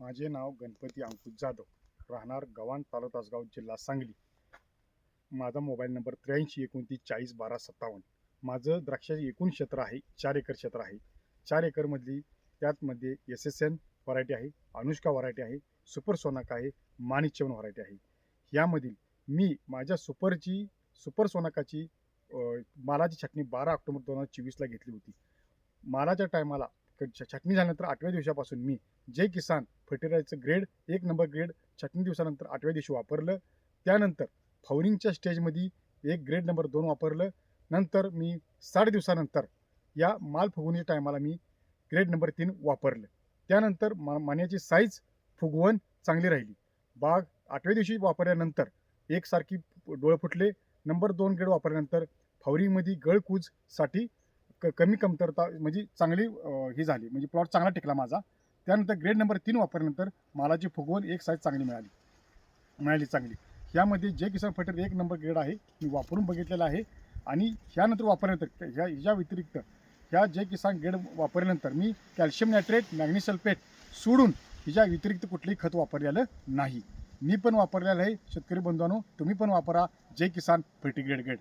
माझे नाव गणपती अंकुश जाधव. राहणार गव्हाण तालुका तासगाव जिल्हा सांगली. माझा मोबाईल नंबर त्र्याऐंशी एकोणतीस चाळीस बारा सत्तावन्न. माझं द्राक्षाचे एकूण क्षेत्र आहे चार एकर क्षेत्र आहे. चार एकरमधली त्यातमध्ये एस एस एन व्हरायटी आहे अनुष्का व्हरायटी आहे सुपर सोनाका आहे माणिक व्हरायटी आहे. यामधील मी माझ्या सुपरची सुपर सोनाकाची मालाची छाटणी बारा ऑक्टोबर दोन हजार चोवीसला घेतली होती. मालाच्या टायमाला छाटणी झाल्यानंतर आठव्या दिवसापासून मी जय किसान फर्टिलायझरचं ग्रेड एक नंबर ग्रेड छाटणी दिवसानंतर आठव्या दिवशी वापरलं. त्यानंतर फाउरिंगच्या स्टेजमध्ये एक ग्रेड नंबर दोन वापरलं. नंतर मी साठ दिवसानंतर या माल फुगवणीच्या टायमाला मी ग्रेड नंबर तीन वापरलं. त्यानंतर मा मान्याची साईज फुगवण चांगली राहिली. बाग आठव्या दिवशी वापरल्यानंतर एकसारखी डोळे फुटले. नंबर दोन ग्रेड वापरल्यानंतर फाउरिंगमध्ये गळकूजसाठी क कमी कमतरता म्हणजे चांगली ही झाली. म्हणजे प्लॉट चांगला टिकला माझा. त्यानंतर ग्रेड नंबर तीन वापरल्यानंतर मालाची फुगवण एक साईज चांगली मिळाली. मिळाली चांगली. ह्यामध्ये जे किसान फटर एक नंबर ग्रेड आहे मी वापरून बघितलेला आहे. आणि ह्यानंतर वापरल्यानंतर ह्या ह्या व्यतिरिक्त ह्या जे किसान ग्रेड वापरल्यानंतर मी कॅल्शियम नायट्रेट मॅग्नी सल्फेट सोडून हिच्या व्यतिरिक्त कुठलंही खत वापरलेलं नाही. मी पण वापरलेलं आहे. शेतकरी बंधूंनो तुम्ही पण वापरा. जय किसान फर्टिग्रेड ग्रेड